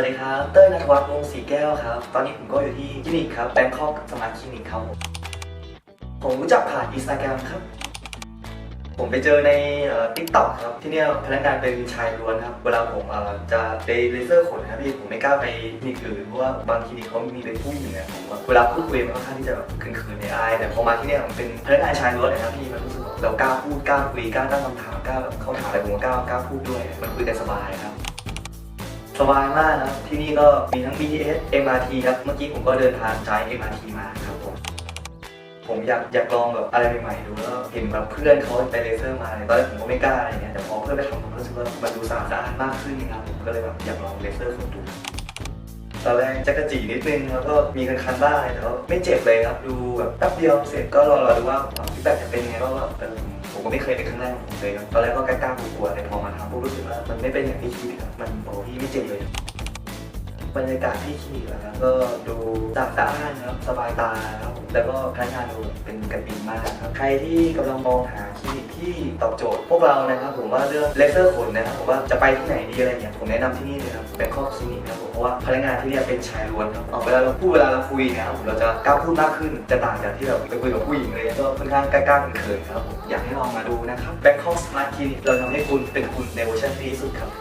วัสดีครับ เต้ยนัทวัฒน์วงศ์ศรีแก้วครับ ตอนนี้ผมก็อยู่ที่คลินิกครับ Bangkok Smart Clinic ครับ ผมรู้จักผ่านอินสตาแกรมครับ ผมไปเจอในทิกต็อกครับ ที่เนี่ยพนักงานเป็นชายล้วนครับ เวลาผมจะไปเลเซอร์ขนนะครับพี่ ผมไม่กล้าไปคลินิกอื่นเพราะว่าบางคลินิกเขามีเป็นผู้หญิงนี่ยผมเวลาพูดคุยมันค่อนข้างที่จะแบบคืนๆในอาย แต่พอมาที่เนี่ยผมเป็นพนักงานชายล้วนนะครับพี่ มันรู้สึกว่าเรากล้าพูดกล้าคุยกล้าตั้งคำถามกล้าแบบเขาถามอะไรผมก็กล้ากล้าพูดด้วย มันคุยกันสบายครับ สบายมากนะครับ ที่นี่ก็มีทั้ง BTS MRT ครับ เมื่อกี้ผมก็เดินทางใช้ MRT มาครับผม ผมอยากอยากลองแบบอะไรใหม่ๆดูแล้วเห็นแบบเพื่อนเขาไปเลเซอร์มาตอนแรกผมก็ไม่กล้าอะไรเงี้ยแต่พอเพื่อนไปทำผมรู้สึกว่ามันดูสะอาดมากขึ้นนะครับผมก็เลยแบบอยากลองเลเซอร์ขนดูตอนแรกจักระจีนิดนึงแล้วก็มีคันๆบ้างแต่ว่าไม่เจ็บเลยครับดูแบบแป๊บเดียวเสร็จก็รอรอดูว่าฟีดแบ็กจะเป็นยังไงบ้างว่าเออ ผมก็ไม่เคยเป็นครั้งแรกของผมเลยครับตอนแรกก็กล้าๆกลัวๆแต่พอมาทำปุ๊บรู้สึกว่ามันไม่เป็นอย่างที่คิดครับมันโอ้พี่ไม่เจ็บเลย บรรยากาศที่คลินิกนะครับก็ดูสะอาดสะอ้านครับสบายตาครับ แล้วก็พนักงานดูเป็นกันเองมากครับใครที่กำลังมองหาคลินิกที่ตอบโจทย์ พวกเรานะครับผมว่าเรื่องเลเซอร์ขนนะครับผมว่าจะไปที่ไหนดีอะไรเนี่ยผมแนะนำที่นี่เลยครับเป็นข้อคลินิกนะครับผมเพราะว่าพนักงานที่เนี่ยเป็นชายล้วนครับเอาเวลาเราพูดเวลาเราคุยเนี่ยครับผมเราจะกล้าพูดมากขึ้นจะต่างจากที่แบบไปคุยกับผู้หญิงเลยก็ค่อนข้างกล้าๆเขินๆครับผมอยากให้ลองมาดูนะครับ Bangkok Smart Clinic เราทำให้คุณเป็นคุณในเวอร์ชันที่ดีที่สุดครับ